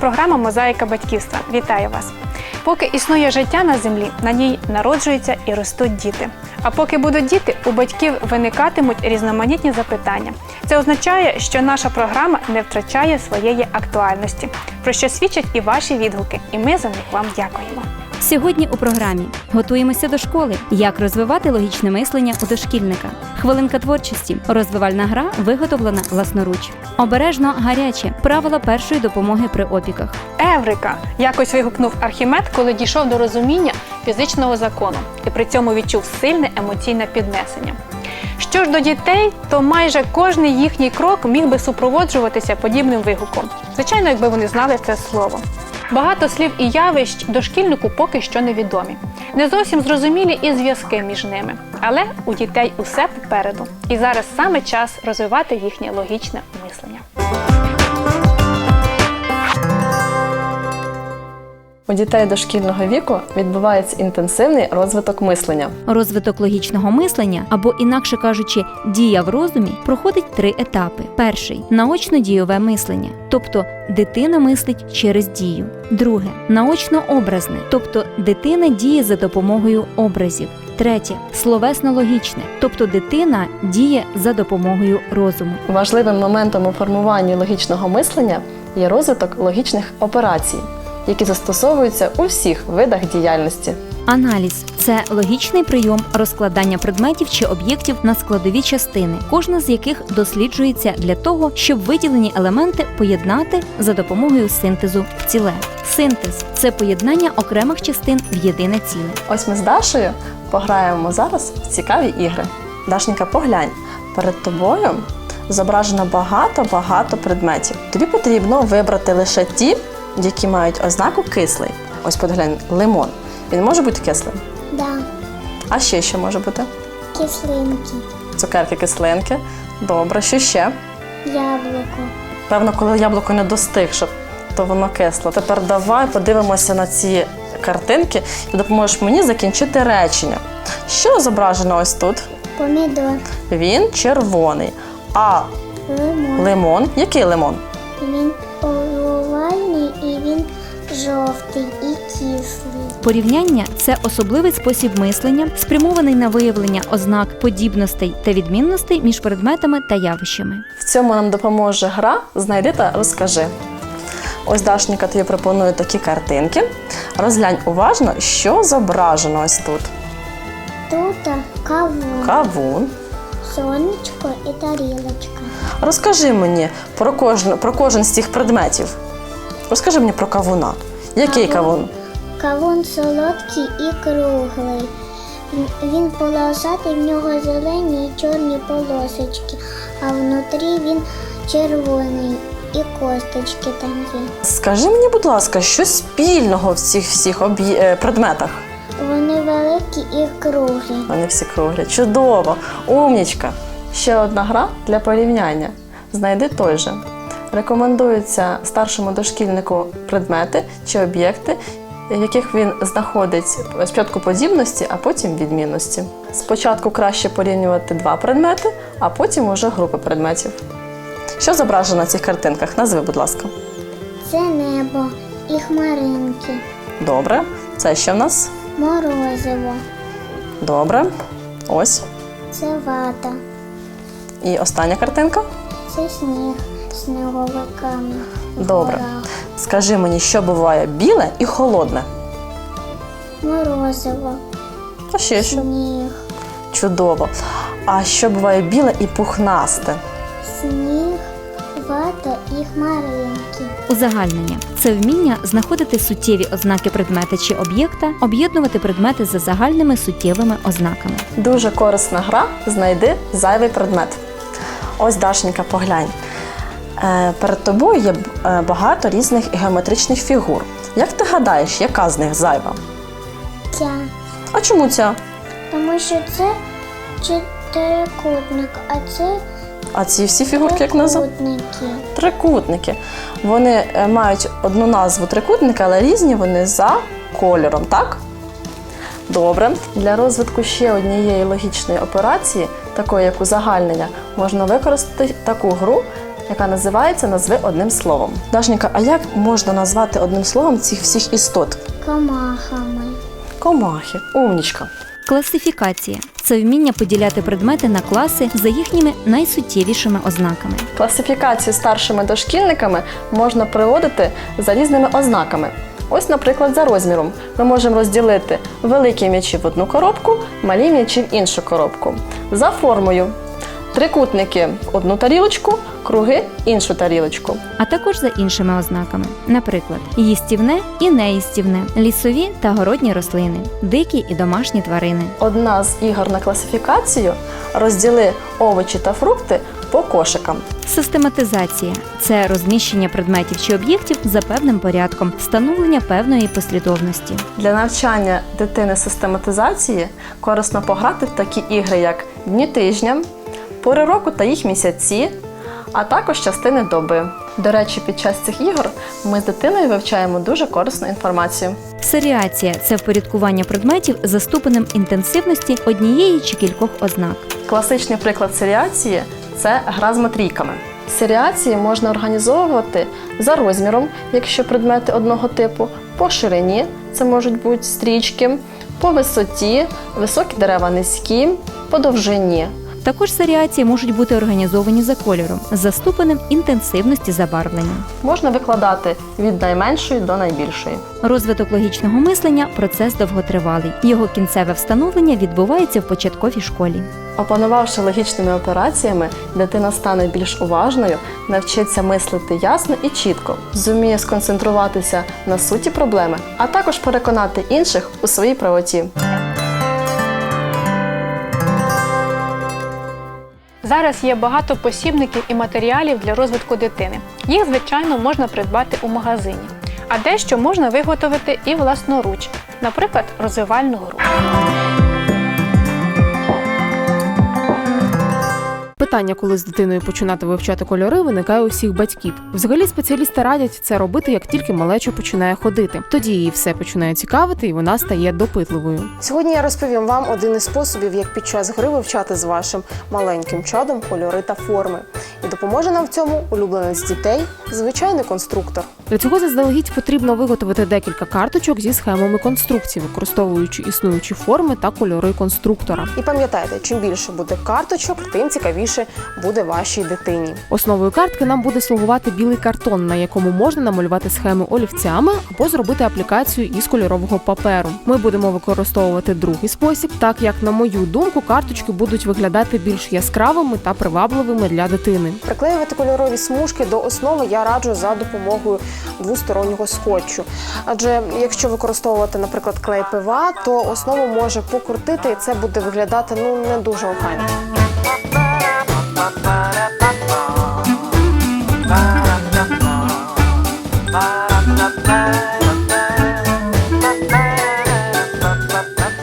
програма Мозаїка батьківства. Вітаю вас! Поки існує життя на землі, на ній народжуються і ростуть діти. А поки будуть діти, у батьків виникатимуть різноманітні запитання. Це означає, що наша програма не втрачає своєї актуальності, про що свідчать і ваші відгуки, і ми за них вам дякуємо. Сьогодні у програмі готуємося до школи. Як розвивати логічне мислення у дошкільника? Хвилинка творчості. Розвивальна гра виготовлена власноруч. Обережно гаряче. Правила першої допомоги при опіках. Еврика! Якось вигукнув Архімед, коли дійшов до розуміння фізичного закону і при цьому відчув сильне емоційне піднесення. Що ж до дітей, то майже кожний їхній крок міг би супроводжуватися подібним вигуком. Звичайно, якби вони знали це слово. Багато слів і явищ дошкільнику поки що невідомі. Не зовсім зрозумілі і зв'язки між ними. Але у дітей усе попереду. І зараз саме час розвивати їхнє логічне мислення. У дітей дошкільного віку відбувається інтенсивний розвиток мислення. Розвиток логічного мислення, або інакше кажучи, дія в розумі, проходить три етапи: перший наочно-дійове мислення, тобто дитина мислить через дію. Друге наочно-образне, тобто дитина діє за допомогою образів. Третє словесно-логічне, тобто дитина діє за допомогою розуму. Важливим моментом у формуванні логічного мислення є розвиток логічних операцій, які застосовуються у всіх видах діяльності. Аналіз це логічний прийом розкладання предметів чи об'єктів на складові частини, кожна з яких досліджується для того, щоб виділені елементи поєднати за допомогою синтезу в ціле. Синтез це поєднання окремих частин в єдине ціле. Ось ми з Дашею пограємо зараз в цікаві ігри. Дашенька, поглянь, перед тобою зображено багато-багато предметів. Тобі потрібно вибрати лише ті, які мають ознаку кислий. Ось поглянь, лимон. Він може бути кислим. Да, А ще що може бути? кислинки, Цукерки, кислинки. Добре, що ще? яблуко, Певно, коли яблуко не достигше, то воно кисло. Тепер давай подивимося на ці картинки і допоможеш мені закінчити речення. Що зображено ось тут? помідор, Він червоний. А лимон. лимон, який лимон? Він овальний і він жовтий і кислий. Порівняння це особливий спосіб мислення, спрямований на виявлення ознак подібностей та відмінностей між предметами та явищами. В цьому нам допоможе гра Знайди та розкажи. Ось Дашніка тобі пропоную такі картинки. Розглянь уважно, що зображено ось тут. Тут кавун, Кавун. сонечко і тарілочка. Розкажи мені про кожен, про кожен з цих предметів. Розкажи мені про кавуна. Який Кавун. кавун? Солодкий і круглий. Він- Він полосатий, в нього зелені і чорні полосочки, а внутрі він червоний і косточки там є. Скажи мені, будь ласка, що спільного в цих всіх об'є- е, предметах? Вони великі і круглі. Вони всі круглі. Чудово! Умнічка! Ще одна гра для порівняння. Знайди той же. Рекомендується старшому дошкільнику предмети чи об'єкти, яких він знаходить спочатку подібності, а потім відмінності. Спочатку краще порівнювати два предмети, а потім уже групи предметів. Що зображено на цих картинках? Назви, будь ласка. Це небо і хмаринки, Добре. Це що в нас? морозиво, Добре. Ось. це вата, І остання картинка. це сніг сніговиками. Добре. Скажи мені, що буває біле і холодне. Морозиво, А ще що? сніг, Чудово. А що буває біле і пухнасте? сніг, вата і хмаринки. Узагальнення це вміння знаходити суттєві ознаки предмета чи об'єкта, об'єднувати предмети за загальними суттєвими ознаками. Дуже корисна гра. Знайди зайвий предмет. Ось Дашенька, поглянь. Е, перед тобою є е, багато різних геометричних фігур. Як ти гадаєш, яка з них зайва? Ця, А чому ця? тому що це чотирикутник, а це А ці всі фігурки як називають? трикутники. Трикутники. Вони е, мають одну назву трикутника, але різні вони за кольором, так? Добре. Для розвитку ще однієї логічної операції, такої як узагальнення, можна використати таку гру яка називається Назви одним словом. Дашенька, а як можна назвати одним словом цих всіх істот? Комахами. Комахи. Умнічка. Класифікація це вміння поділяти предмети на класи за їхніми найсуттєвішими ознаками. Класифікацію старшими дошкільниками можна приводити за різними ознаками. Ось, наприклад, за розміром ми можемо розділити великі м'ячі в одну коробку, малі м'ячі в іншу коробку. За формою трикутники одну тарілочку, круги іншу тарілочку. а також за іншими ознаками, наприклад, їстівне і неїстівне, лісові та городні рослини, дикі і домашні тварини. Одна з ігор на класифікацію розділи овочі та фрукти по кошикам. Систематизація це розміщення предметів чи об'єктів за певним порядком, встановлення певної послідовності. Для навчання дитини систематизації корисно пограти в такі ігри, як дні тижня, пори року та їх місяці, а також частини доби. До речі, під час цих ігор ми з дитиною вивчаємо дуже корисну інформацію. Серіація це впорядкування предметів за ступенем інтенсивності однієї чи кількох ознак. Класичний приклад серіації це гра з матрійками. Серіації можна організовувати за розміром, якщо предмети одного типу, по ширині це можуть бути стрічки, по висоті, високі дерева низькі, по довжині. Також серіації можуть бути організовані за кольором, за ступенем інтенсивності забарвлення. Можна викладати від найменшої до найбільшої. Розвиток логічного мислення процес довготривалий. Його кінцеве встановлення відбувається в початковій школі. Опанувавши логічними операціями, дитина стане більш уважною, навчиться мислити ясно і чітко, зуміє сконцентруватися на суті проблеми, а також переконати інших у своїй правоті. Зараз є багато посібників і матеріалів для розвитку дитини. Їх, звичайно, можна придбати у магазині, а дещо можна виготовити і власноруч, наприклад, розвивальну гру. Питання, коли з дитиною починати вивчати кольори, виникає у всіх батьків. Взагалі спеціалісти радять це робити, як тільки малеча починає ходити. Тоді її все починає цікавити, і вона стає допитливою. Сьогодні я розповім вам один із способів, як під час гри вивчати з вашим маленьким чадом кольори та форми. І допоможе нам в цьому улюбленець дітей, звичайний конструктор. Для цього заздалегідь потрібно виготовити декілька карточок зі схемами конструкції, використовуючи існуючі форми та кольори конструктора. І пам'ятайте, чим більше буде карточок, тим цікавіше буде вашій дитині. Основою картки нам буде слугувати білий картон, на якому можна намалювати схеми олівцями або зробити аплікацію із кольорового паперу. Ми будемо використовувати другий спосіб, так як, на мою думку, карточки будуть виглядати більш яскравими та привабливими для дитини. Приклеювати кольорові смужки до основи я раджу за допомогою двостороннього скотчу. Адже якщо використовувати, наприклад, клей ПВА, то основу може покрутити, і це буде виглядати ну не дуже охайно.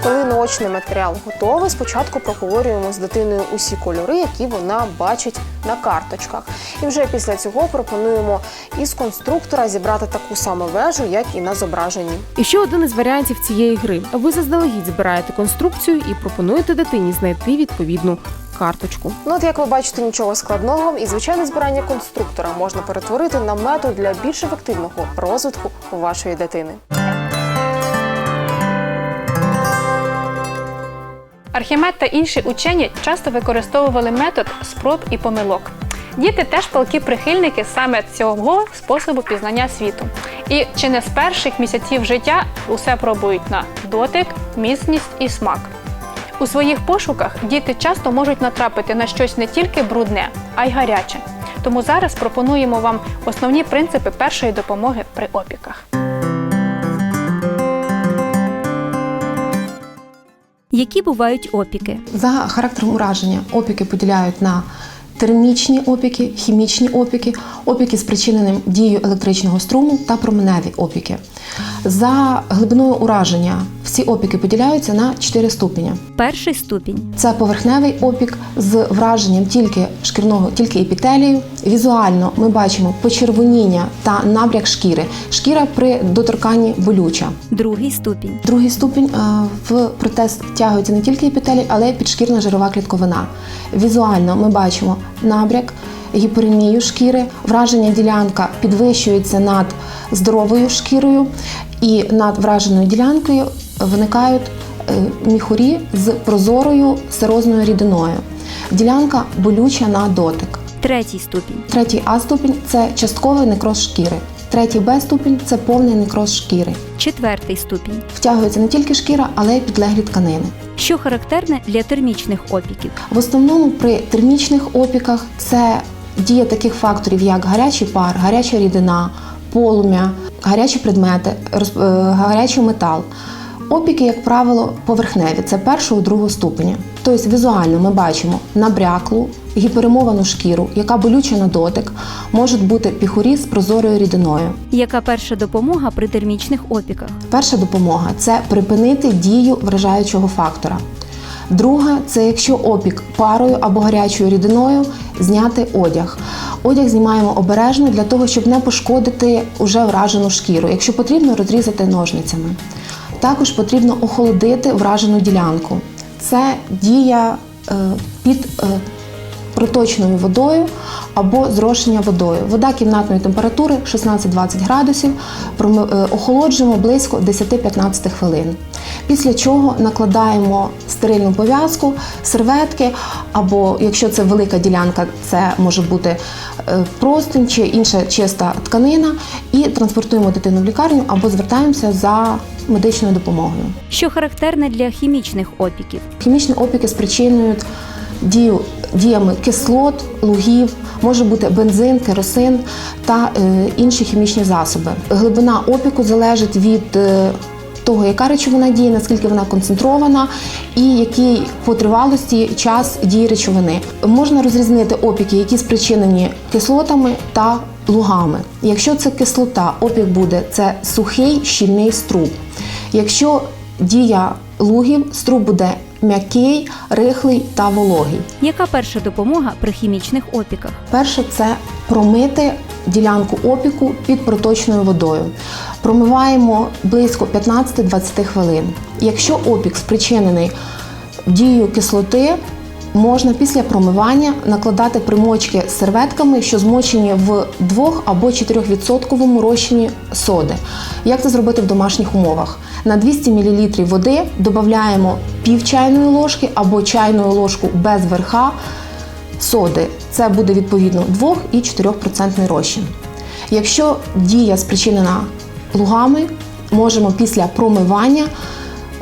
Коли наочний матеріал готовий, спочатку проговорюємо з дитиною усі кольори, які вона бачить на карточках. І вже після цього пропонуємо із конструктора зібрати таку саму вежу, як і на зображенні. І ще один із варіантів цієї гри: ви заздалегідь збираєте конструкцію і пропонуєте дитині знайти відповідну карточку. Ну, от як ви бачите, нічого складного, і звичайне збирання конструктора можна перетворити на метод для більш ефективного розвитку вашої дитини. Архімед та інші учені часто використовували метод спроб і помилок. Діти теж палки прихильники саме цього способу пізнання світу. І чи не з перших місяців життя усе пробують на дотик, міцність і смак. У своїх пошуках діти часто можуть натрапити на щось не тільки брудне, а й гаряче. Тому зараз пропонуємо вам основні принципи першої допомоги при опіках. Які бувають опіки? За характером ураження опіки поділяють на термічні опіки, хімічні опіки, опіки спричиненим дією електричного струму та променеві опіки. За глибиною ураження всі опіки поділяються на 4 ступеня. Перший ступінь Це поверхневий опік з враженням тільки шкірного, тільки епітелію. Візуально ми бачимо почервоніння та набряк шкіри. Шкіра при доторканні болюча. другий ступінь, Другий ступінь е, в протез втягується не тільки епітелій, але й підшкірна жирова клітковина. Візуально ми бачимо набряк, гіперемію шкіри, враження ділянка підвищується над здоровою шкірою, і над враженою ділянкою виникають е, міхурі з прозорою серозною рідиною. Ділянка болюча на дотик. Третій ступінь. Третій А ступінь це частковий некроз шкіри. Третій Б ступінь це повний некроз шкіри. Четвертий ступінь. Втягується не тільки шкіра, але й підлеглі тканини. Що характерне для термічних опіків. В основному при термічних опіках це дія таких факторів, як гарячий пар, гаряча рідина, полум'я, гарячі предмети, е, гарячий метал. Опіки, як правило, поверхневі, це першого другого ступеня. Тобто візуально ми бачимо набряклу, гіперемовану шкіру, яка болюча на дотик, можуть бути піхурі з прозорою рідиною. Яка перша допомога при термічних опіках? Перша допомога це припинити дію вражаючого фактора. Друга це якщо опік парою або гарячою рідиною, зняти одяг. Одяг знімаємо обережно для того, щоб не пошкодити уже вражену шкіру. Якщо потрібно, розрізати ножницями. Також потрібно охолодити вражену ділянку. Це дія е, під е, проточною водою або зрошення водою. Вода кімнатної температури 16-20 градусів, е, охолоджуємо близько 10-15 хвилин. Після чого накладаємо стерильну пов'язку, серветки, або якщо це велика ділянка, це може бути е, простинь чи інша чиста тканина, і транспортуємо дитину в лікарню або звертаємося за медичною допомогою. Що характерне для хімічних опіків? Хімічні опіки спричинюють дію діями кислот, лугів, може бути бензин, керосин та е, інші хімічні засоби. Глибина опіку залежить від е, того, яка речовина діє, наскільки вона концентрована, і який по тривалості час дії речовини. Можна розрізнити опіки, які спричинені кислотами та лугами. Якщо це кислота, опік буде це сухий щільний струб. Якщо дія лугів, струб буде м'який, рихлий та вологий. Яка перша допомога при хімічних опіках? Перше це промити ділянку опіку під проточною водою. Промиваємо близько 15-20 хвилин. Якщо опік спричинений дією кислоти, можна після промивання накладати примочки з серветками, що змочені в 2 або 4% розчині соди. Як це зробити в домашніх умовах? На 200 мл води додаємо пів чайної ложки або чайну ложку без верха соди. Це буде відповідно 2 і 4% розчин. Якщо дія спричинена лугами, можемо після промивання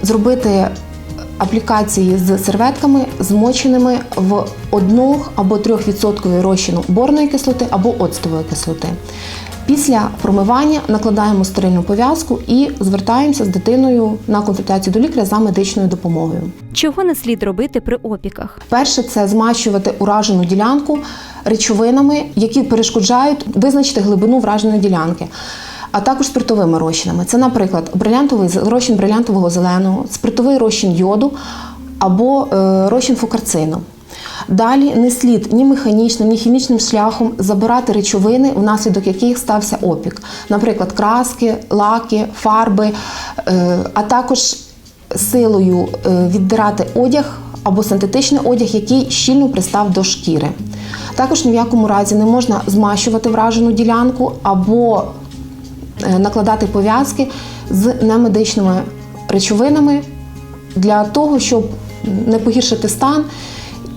зробити аплікації з серветками, змоченими в 1 або 3% розчину борної кислоти або оцтової кислоти. Після промивання накладаємо стерильну пов'язку і звертаємося з дитиною на консультацію до лікаря за медичною допомогою. Чого не слід робити при опіках? Перше це змащувати уражену ділянку речовинами, які перешкоджають визначити глибину враженої ділянки. А також спиртовими розчинами. Це, наприклад, брилянтовий розчин брилянтового зеленого, спиртовий розчин йоду або е, розчин фукарцину. Далі не слід ні механічним, ні хімічним шляхом забирати речовини, внаслідок яких стався опік, наприклад, краски, лаки, фарби, е, а також силою е, віддирати одяг або синтетичний одяг, який щільно пристав до шкіри. Також ні в якому разі не можна змащувати вражену ділянку або е, накладати пов'язки з немедичними речовинами для того, щоб не погіршити стан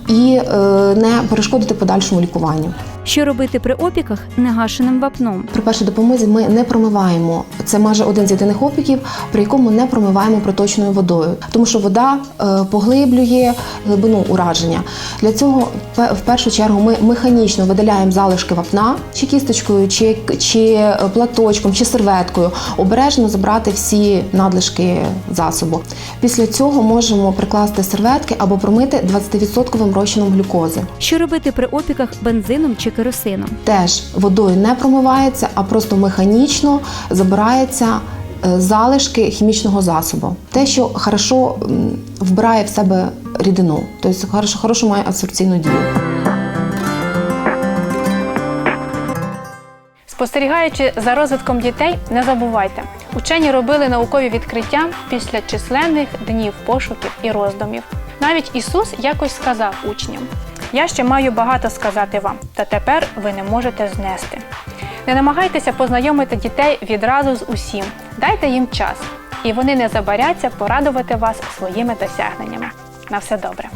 і е, не перешкодити подальшому лікуванню. Що робити при опіках негашеним вапном? При першій допомозі ми не промиваємо. Це майже один з єдиних опіків, при якому не промиваємо проточною водою, тому що вода е, поглиблює глибину ураження. Для цього в першу чергу ми механічно видаляємо залишки вапна, чи кісточкою, чи, чи платочком, чи серветкою, обережно забрати всі надлишки засобу. Після цього можемо прикласти серветки або промити 20% розчином глюкози. Що робити при опіках бензином чи керосином? теж водою не промивається, а просто механічно забирається залишки хімічного засобу. Те, що хорошо вбирає в себе рідину, тобто хорошо, хорошо має абсорбційну дію. Спостерігаючи за розвитком дітей, не забувайте, учені робили наукові відкриття після численних днів пошуків і роздумів. Навіть Ісус якось сказав учням: Я ще маю багато сказати вам, та тепер ви не можете знести. Не намагайтеся познайомити дітей відразу з усім. Дайте їм час, і вони не забаряться порадувати вас своїми досягненнями. На все добре.